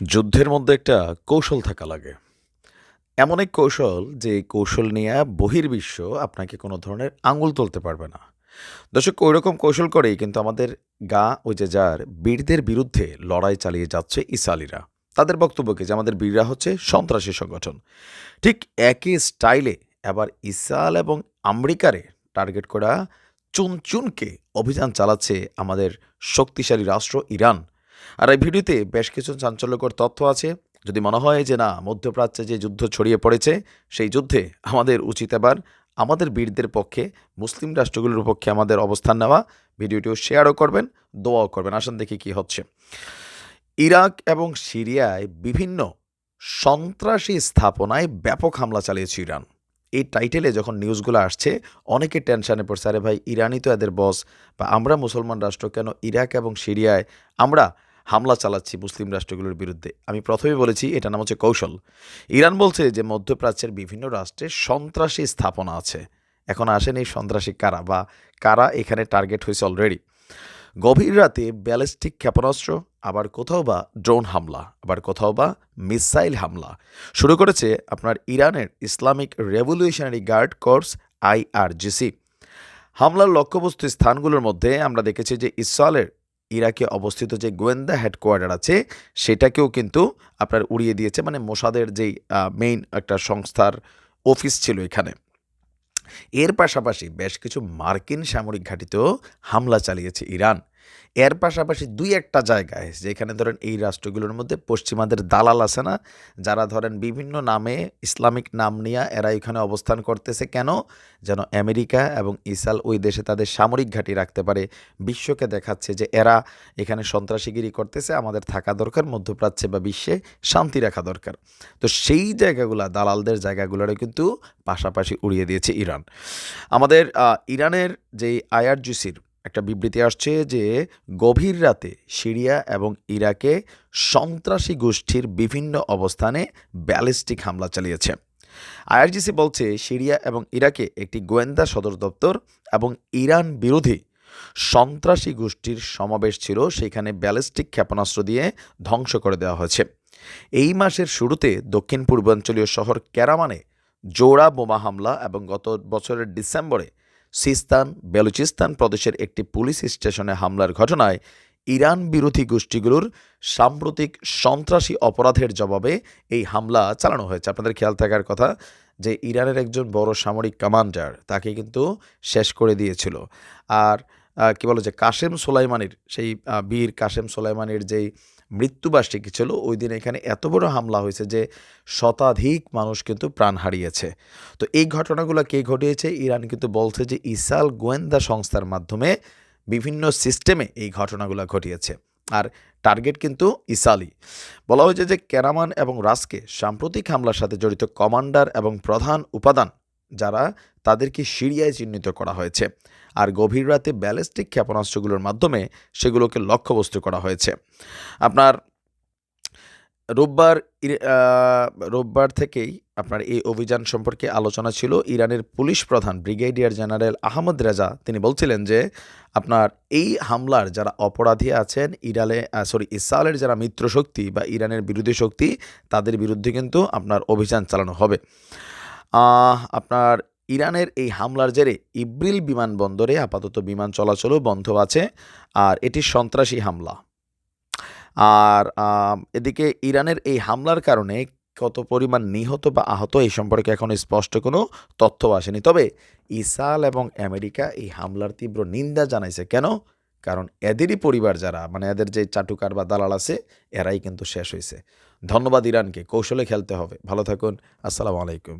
যুদ্ধের মধ্যে একটা কৌশল থাকা লাগে। এমন এক কৌশল যে কৌশল নিয়ে বহির্বিশ্ব আপনাকে কোনো ধরনের আঙুল তুলতে পারবে না। দর্শক ওই রকম কৌশল করেই কিন্তু আমাদের গা ওই যে যার বীরদের বিরুদ্ধে লড়াই চালিয়ে যাচ্ছে ইসালিরা তাদের বক্তব্য কি যে আমাদের বীররা হচ্ছে সন্ত্রাসী সংগঠন। ঠিক একই স্টাইলে এবার ইসরায়েল এবং আমেরিকারে টার্গেট করা চুনচুনকে অভিযান চালাচ্ছে আমাদের শক্তিশালী রাষ্ট্র ইরান। আর এই ভিডিওতে বেশ কিছু চাঞ্চল্যকর তথ্য আছে। যদি মনে হয় যে না, মধ্যপ্রাচ্যে যে যুদ্ধ ছড়িয়ে পড়েছে, সেই যুদ্ধে আমাদের উচিত এবার আমাদের বীরদের পক্ষে, মুসলিম রাষ্ট্রগুলোর পক্ষে আমাদের অবস্থান নেওয়া। ভিডিওটিও শেয়ারও করবেন, দোয়াও করবেন। আসেন দেখি কি হচ্ছে। ইরাক এবং সিরিয়ায় বিভিন্ন সন্ত্রাসী স্থাপনায় ব্যাপক হামলা চালিয়েছে ইরান। এই টাইটেলে যখন নিউজগুলো আসছে, অনেকে টেনশানে পড়ছে, আরে ভাই ইরানই তো এদের বস বা আমরা মুসলমান রাষ্ট্র কেন ইরাক এবং সিরিয়ায় আমরা হামলা চালাচ্ছি মুসলিম রাষ্ট্রগুলোর বিরুদ্ধে? আমি প্রথমে বলেছি এটা নাম হচ্ছে কৌশল। ইরান বলছে যে মধ্যপ্রাচ্যের বিভিন্ন রাষ্ট্রে সন্ত্রাসী স্থাপনা আছে। এখন আসেন এই সন্ত্রাসী কারা, বা কারা এখানে টার্গেট হয়েছে অলরেডি গভীর রাতে ব্যালিস্টিক ক্ষেপণাস্ত্র, আবার কোথাও বা ড্রোন হামলা, আবার কোথাও বা মিসাইল হামলা। শুরু করেছে আপনার ইরানের Islamic revolutionary guard corps IRGC হামলার লক্ষ্যবস্তু স্থানগুলোর মধ্যে আমরা দেখেছি যে ইসরায়েলের ইরাকে অবস্থিত যে গোয়েন্দা হেডকোয়ার্টার আছে, সেটাকেও কিন্তু আপনার উড়িয়ে দিয়েছে মানে মোসাদের যেই মেইন একটা সংস্থার অফিস ছিল এখানে। এর পাশাপাশি বেশ কিছু মার্কিন সামরিক ঘাঁটিতেও হামলা চালিয়েছে ইরান। এর পাশাপাশি দুই একটা জায়গায়, যেখানে ধরেন এই রাষ্ট্রগুলোর মধ্যে পশ্চিমাদের দালাল আছে না, যারা ধরেন বিভিন্ন নামে ইসলামিক নাম নিয়ে এরা এখানে অবস্থান করতেছে কেন? যেন আমেরিকা এবং ইসাল ওই দেশে তাদের সামরিক ঘাঁটি রাখতে পারে। বিশ্বকে দেখাচ্ছে যে এরা এখানে সন্ত্রাসীগিরি করতেছে, আমাদের থাকা দরকার, মধ্যপ্রাচ্যে বা বিশ্বে শান্তি রাখা দরকার। তো সেই জায়গাগুলা, দালালদের জায়গাগুলোরও কিন্তু পাশাপাশি উড়িয়ে দিয়েছে ইরান। আমাদের ইরানের যেই আইআরজিসির একটা বিবৃতি আসছে যে, গভীর রাতে সিরিয়া এবং ইরাকে সন্ত্রাসী গোষ্ঠীর বিভিন্ন অবস্থানে ব্যালিস্টিক হামলা চালিয়েছে। আইআরজিসি বলছে, সিরিয়া এবং ইরাকে একটি গোয়েন্দা সদর দপ্তর এবং ইরান বিরোধী সন্ত্রাসী গোষ্ঠীর সমাবেশ ছিল, সেখানে ব্যালিস্টিক ক্ষেপণাস্ত্র দিয়ে ধ্বংস করে দেওয়া হয়েছে। এই মাসের শুরুতে দক্ষিণ পূর্বাঞ্চলীয় শহর ক্যারামানে জোড়া বোমা হামলা এবং গত বছরের ডিসেম্বরে সিস্তান, বেলুচিস্তান প্রদেশের একটি পুলিশ স্টেশনে হামলার ঘটনায় ইরান বিরোধী গোষ্ঠীগুলোর সাম্প্রতিক সন্ত্রাসী অপরাধের জবাবে এই হামলা চালানো হয়েছে। আপনাদের খেয়াল থাকার কথা যে ইরানের একজন বড় সামরিক কমান্ডার তাকে কিন্তু শেষ করে দিয়েছিল। আর কি বলো যে কাশেম সোলাইমানির, সেই বীর কাশেম সোলাইমানির যেই মৃত্যুবার্ষিকী ছিল, ওই দিন এখানে এত বড় হামলা হয়েছে যে শতাধিক মানুষ কিন্তু প্রাণ হারিয়েছে। তো এই ঘটনাগুলো কে ঘটিয়েছে? ইরান কিন্তু বলছে যে ইসাল গোয়েন্দা সংস্থার মাধ্যমে বিভিন্ন সিস্টেমে এই ঘটনাগুলো ঘটিয়েছে। আর টার্গেট কিন্তু ইসালি বলা হয়েছে যে কেরামান এবং রাসকে সাম্প্রতিক হামলার সাথে জড়িত কমান্ডার এবং প্রধান উপাদান যারা তাদেরকে সিরিয়ায় চিহ্নিত করা হয়েছে। আর গভীর রাতে ব্যালিস্টিক ক্ষেপণাস্ত্রগুলোর মাধ্যমে সেগুলোকে লক্ষ্যবস্তু করা হয়েছে। আপনার রোববার রোববার থেকেই আপনার এই অভিযান সম্পর্কে আলোচনা ছিল। ইরানের পুলিশ প্রধান ব্রিগেডিয়ার জেনারেল আহমদ রেজা, তিনি বলছিলেন যে আপনার এই হামলার যারা অপরাধী আছেন ইরালে সরি ইসরায়েলের যারা মিত্র শক্তি বা ইরানের বিরোধী শক্তি, তাদের বিরুদ্ধে কিন্তু আপনার অভিযান চালানো হবে। আপনার ইরানের এই হামলার জেরে ইব্রিল বিমানবন্দরে আপাতত বিমান চলাচলও বন্ধ আছে, আর এটি সন্ত্রাসী হামলা। আর এদিকে ইরানের এই হামলার কারণে কত পরিমাণ নিহত বা আহত এই সম্পর্কে এখন স্পষ্ট কোনো তথ্য আসেনি। তবে ইসরায়েল এবং আমেরিকা এই হামলার তীব্র নিন্দা জানাইছে কেন? কারণ এদেরই পরিবার যারা মানে এদের যে চাটুকার বা দালাল আছে, এরাই কিন্তু শেষ হয়েছে ধন্যবাদ ইরানকে, কৌশলে খেলতে হবে। ভালো থাকুন, আসসালামু আলাইকুম।